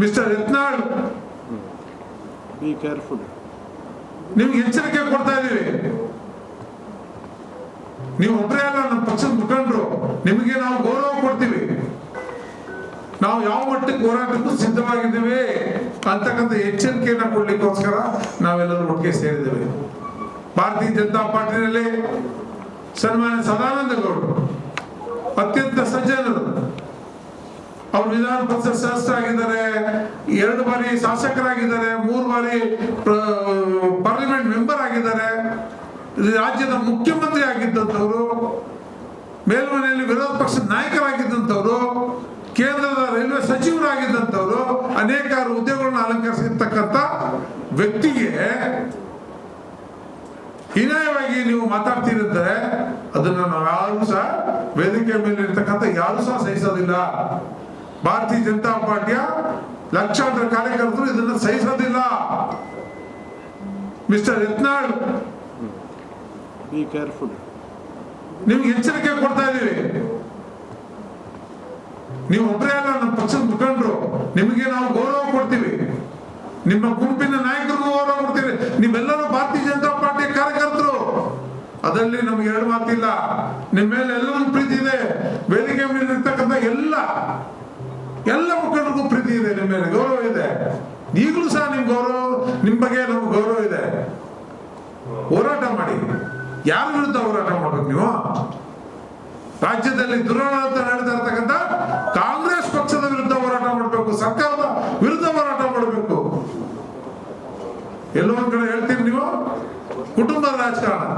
Mister Yatnal be careful ನಿಮ್ಗೆ ಎಚ್ಚರಿಕೆ ಕೊಡ್ತಾ ಇದ್ದೀವಿ ನೀವು ಒಬ್ಬರೇ ಅಲ್ಲ ನಮ್ಮ ಪಕ್ಷದ ಮುಖಂಡರು. ನಿಮಗೆ ನಾವು ಗೌರವ ಕೊಡ್ತೀವಿ. ನಾವು ಯಾವ ಮಟ್ಟಕ್ಕೆ ಹೋರಾಟಕ್ಕೂ ಸಿದ್ಧವಾಗಿದ್ದೀವಿ. ಅಂತಕ್ಕಂಥ ಎಚ್ಚರಿಕೆಯನ್ನ ಕೊಡ್ಲಿಕ್ಕೋಸ್ಕರ ನಾವೆಲ್ಲರೂ ಒಟ್ಟಿಗೆ ಸೇರಿದ್ದೇವೆ. ಭಾರತೀಯ ಜನತಾ ಪಾರ್ಟಿನಲ್ಲಿ ಸನ್ಮಾನ್ಯ ಸದಾನಂದ ಗೌಡರು ಅತ್ಯಂತ ಸಜ್ಜನರು. ಅವರು ವಿಧಾನ ಪರಿಷತ್ ಸದಸ್ಯರಾಗಿದ್ದಾರೆ ಎರಡು ಬಾರಿ ಶಾಸಕರಾಗಿದ್ದಾರೆ, ಮೂರು ಬಾರಿ ಪ್ರ- ಪಾರ್ಲಿಮೆಂಟ್ ಮೆಂಬರ್ ಆಗಿದ್ದಾರೆ. ರಾಜ್ಯದ ಮುಖ್ಯಮಂತ್ರಿ ಆಗಿದ್ದಂಥವ್ರು, ಮೇಲ್ಮನೆಯಲ್ಲಿ ವಿರೋಧ ಪಕ್ಷದ ನಾಯಕರಾಗಿದ್ದಂಥವ್ರು, ಕೇಂದ್ರದ ರೈಲ್ವೆ ಸಚಿವರಾಗಿದ್ದಂಥವ್ರು, ಅನೇಕಾರು ಹುದ್ದೆಗಳನ್ನ ಅಲಂಕರಿಸಿರ್ತಕ್ಕಂಥ ವ್ಯಕ್ತಿಗೆ ಹೀನಾಯವಾಗಿ ನೀವು ಮಾತಾಡ್ತೀರಂದ್ರೆ ಅದನ್ನ ನಾವು ಯಾರು ಸಹ ವೇದಿಕೆ ಮೇಲೆ ಇರ್ತಕ್ಕಂಥ ಯಾರು ಸಹ ಸಹಿಸೋದಿಲ್ಲ. ಭಾರತೀಯ ಜನತಾ ಪಾರ್ಟಿಯ ಲಕ್ಷಾಂತರ ಕಾರ್ಯಕರ್ತರು ಇದನ್ನ ಸಹಿಸೋದಿಲ್ಲ. ಮಿಸ್ಟರ್ ಯತ್ನಾಳ್ ಬಿ ಕೇರ್ಫುಲ್ ನಿಮ್ಗೆ ಎಚ್ಚರಿಕೆ ಕೊಡ್ತಾ ಇದೀವಿ. ನೀವು ಒಬ್ಬರೇ ಅಲ್ಲ ನಮ್ಮ ಪಕ್ಷದ ಮುಖಂಡರು. ನಿಮಗೆ ನಾವು ಗೌರವ ಕೊಡ್ತೀವಿ. ನಿಮ್ಮ ಗುಂಪಿನ ನಾಯಕರಿಗೂ ಗೌರವ ಕೊಡ್ತೀವಿ. ನಿಮ್ಮೆಲ್ಲರೂ ಭಾರತೀಯ ಜನತಾ ಪಾರ್ಟಿಯ ಕಾರ್ಯಕರ್ತರು. ಅದರಲ್ಲಿ ನಮ್ಗೆ ಎರಡು ಮಾತಿಲ್ಲ. ನಿಮ್ಮ ಮೇಲೆ ಎಲ್ಲರಿಗೂ ಪ್ರೀತಿ ಇದೆ. ವೇದಿಕೆ ಮೇಲೆ ಇರ್ತಕ್ಕಂಥ ಎಲ್ಲ ಎಲ್ಲ ಮುಖಂಡರಿಗೂ ಪ್ರೀತಿ ಇದೆ, ನಿಮ್ಮ ಮೇಲೆ ಗೌರವ ಇದೆ. ಈಗಲೂ ಸಹ ನಿಮ್ ಗೌರವ, ನಿಮ್ ಬಗ್ಗೆ ನಮ್ಗೆ ಗೌರವ ಇದೆ. ಹೋರಾಟ ಮಾಡಿ. ಯಾರ ವಿರುದ್ಧ ಹೋರಾಟ ಮಾಡ್ಬೇಕು ನೀವು? ರಾಜ್ಯದಲ್ಲಿ ದುರಾಡಳಿತ ನಡೀತಾ ಇರ್ತಕ್ಕಂಥ ಕಾಂಗ್ರೆಸ್ ಪಕ್ಷದ ವಿರುದ್ಧ ಹೋರಾಟ ಮಾಡಬೇಕು, ಸರ್ಕಾರದ ವಿರುದ್ಧ ಹೋರಾಟ ಮಾಡಬೇಕು. ಎಲ್ಲೋ ಕಡೆ ಹೇಳ್ತೀರಿ ನೀವು? ಕುಟುಂಬದ ರಾಜಕಾರಣ.